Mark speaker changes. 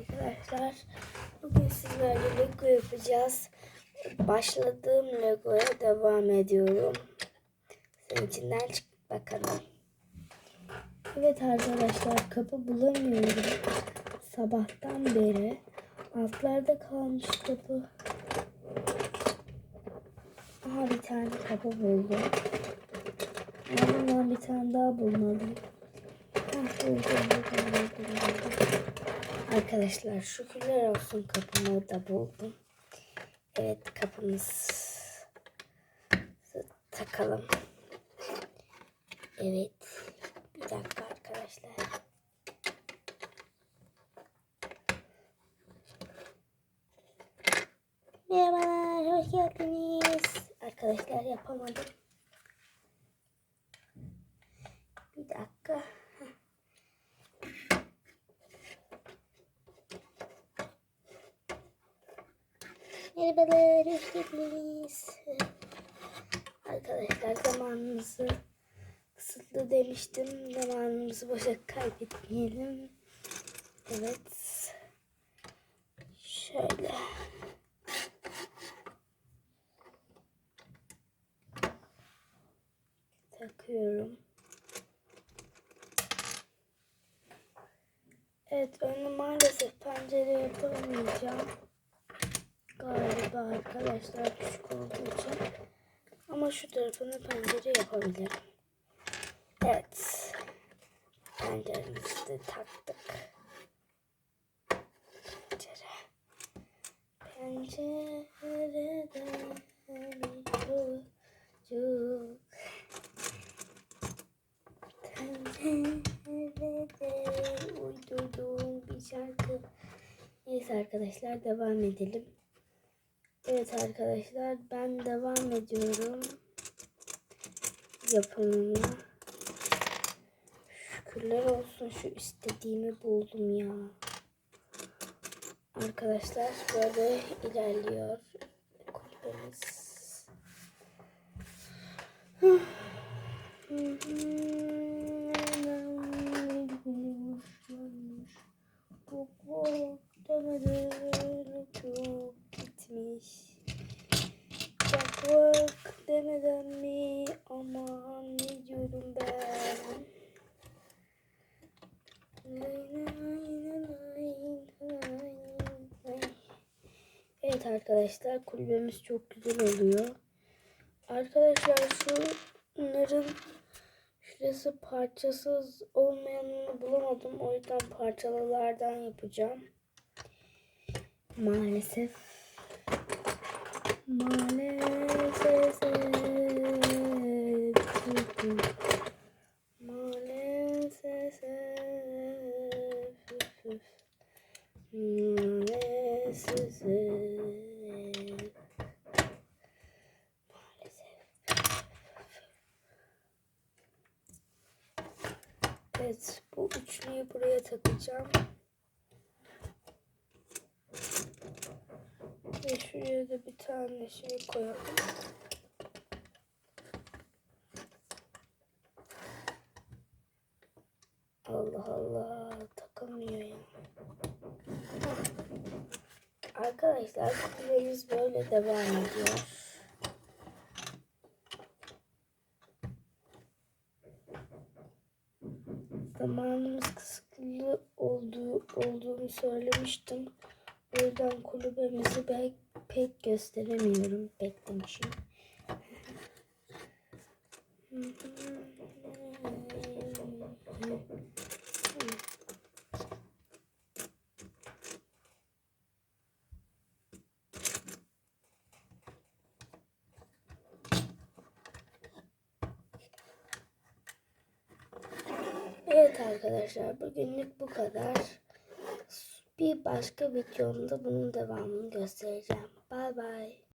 Speaker 1: arkadaşlar. Bugün sizlerle Lego yapacağız. Başladığım Lego'ya devam ediyorum. Senin içinden çık bakalım. Evet arkadaşlar kapı bulamıyorum. Sabahtan beri. Altlarda kalmış kapı. Aha bir tane kapı buldum. Ardından bir tane daha bulmalıyım. Heh, buldum, buldum, buldum, buldum. Arkadaşlar şükürler olsun kapımı da buldum. Evet kapımızı takalım. Evet. Bir dakika arkadaşlar. Merhabalar, hoş geldiniz. Arkadaşlar yapamadım. Bir dakika. Merhabalar, hoş geldiniz. Arkadaşlar zamanımızı kısıtlı demiştim. Zamanımızı boşa kaybetmeyelim. Evet. Şöyle. Takıyorum. Evet önü maalesef pencere yapamayacağım. Galiba arkadaşlar küçük olduğu için. Ama şu tarafını pencere yapabilirim. Evet. Penceremizi de taktık. Pencere. Pencerede çocuk. Pencerede uydurduğum bir şarkı. Neyse arkadaşlar devam edelim. Evet arkadaşlar ben devam ediyorum yapımına. Şükürler olsun şu istediğimi buldum ya. Arkadaşlar böyle ilerliyor kulübemiz. demeden Bak demeden mi aman ne diyorum ben. Evet arkadaşlar kulübemiz çok güzel oluyor. Arkadaşlar şunların şurası parçasız olmayanını bulamadım. O yüzden parçalılardan yapacağım. Maalesef. Maalesef. Maalesef. Maalesef. Evet, bu üçlüyü buraya takacağım. Ve şuraya da bir tane şey koyalım. Allah Allah takamıyor ya. Arkadaşlar kulemiz böyle devam ediyor. Zamanımız kısıtlı olduğu, olduğunu söylemiştim. O yüzden kulübemizi pek, pek gösteremiyorum. Beklemişim. Evet arkadaşlar bugünlük bu kadar. Bir başka videomda bunun devamını göstereceğim. Bay bay.